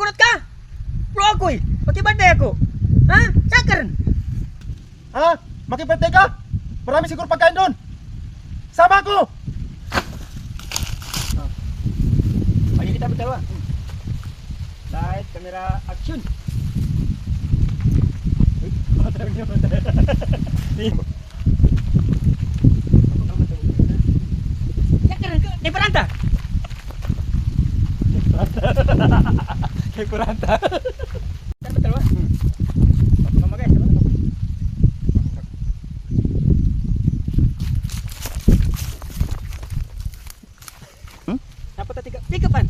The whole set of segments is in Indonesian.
Pagunot ka? Pro ako eh. Pagkibantay ako. Ha? Sakaran. Ha? Makipirthday ka? Marami siguro pagkain doon. Sama ko! Pagi kita berdua. Light, kamera, action. Sakaran ka? Di peranta. kay Kuranta. Ano ba dalawa? Hmm. Mama guys, ano ba? Hmm? Dapat na tiga, tiga pan.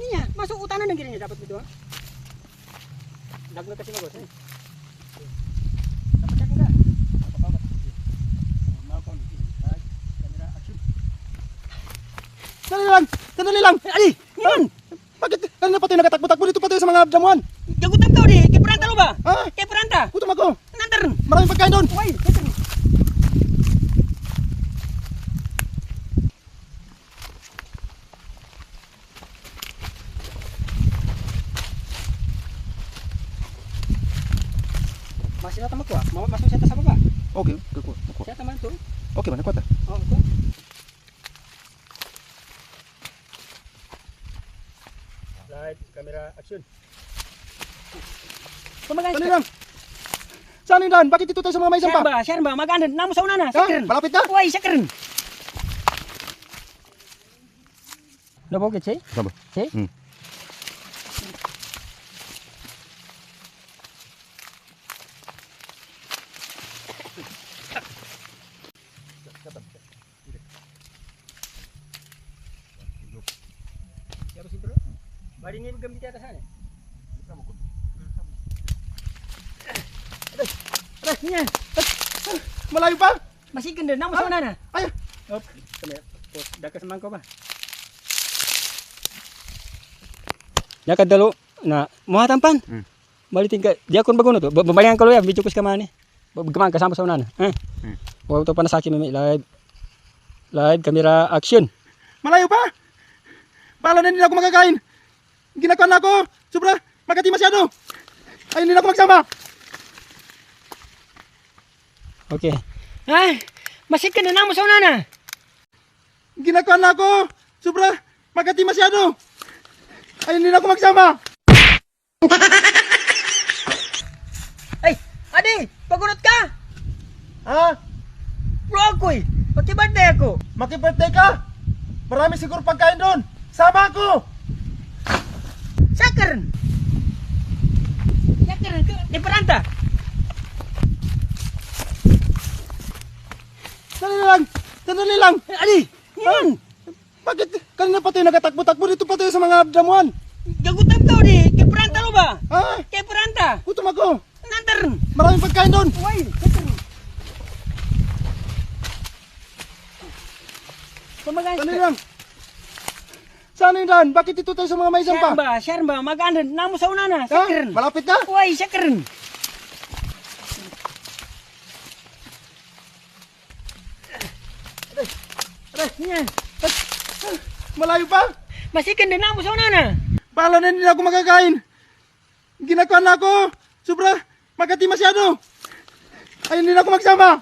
Niya, masuk utanan ng giring dapat dito. Dagdag kasi magos. Eh. Dapat ka nga. Sandali lang! Sandali lang! Ay! Ngayon! Bakit? Kanina pa tayo nakatakbo-takbo dito pa tayo sa mga damuhan. Jagutan kau di, kay peranta lo ba? Ha? Kay peranta. Gutom ako. Nantar. Maraming pagkain doon. Wai, nantar. Masih nata makuha? Mau masuk siya sa baba? Okay, okay, okay. okay. Siya taman to. Okay, mana kuat? Oh, ito. Light, camera, action. Kumagan Sandali lang! Saan yung daan? Bakit dito tayo sa mga may Siya sampa? ba? Siya ba? Mag-anan. Namo sa una na. Ha? Sakren. Malapit na? Uy, sakren. Nabogit siya? Saba. Siya? Hmm. Baringin di atas sana. Niya. Malayo pa? Masih ganda, namo sa una na. Ay! Op, kami. Pos, dakas man ko ba? Ya kadalo na muha tampan. Hmm. Balitin ka. Di akon bagono to. Babalingan ko lo ya, video ko sa kamane. Gamang kasama sa una na. Eh. Hmm. Wow to pa na sa akin mimi live. Live camera action. Malayo pa? Bala na hindi na ako makakain. Ginagawa na ako. Sobra. Magkati masyado. Ay, hindi na ako magsama. Okay. Ay, masik ka na namo sa una na. Ginagawa na ako. Sobra. Magkati masyado. Ay, hindi na ako magsama. Ay, adi, pagunot ka. Ha? Bro ako eh. Pagkibantay ako. Makipirthday ka? Marami siguro pagkain doon. Sama ko! Ka. Di peranta. Sandali lang! Sandali lang! Adi, yan. Bakit? Kanina pa tayo nakatakbo-takbo dito pa tayo sa mga damuhan. Jagutan kau di. Kay peranta lo ba? Ha? Kay peranta. Gutom ako. Nantar. Maraming pagkain doon. Wai, sakaran. Kumagan ano yung? Bakit ito tayo sa mga may pa? Sharba, sharba, mag-ano, namo sa una na, sakrin. Malapit na? Uy, sakrin. Aray, aray. Malayo pa? Masikin din namo sa una na. Bala na nila ako makakain. Ginagawa na ako. Sobra, magkati masyado. Ayun nila ako magsama.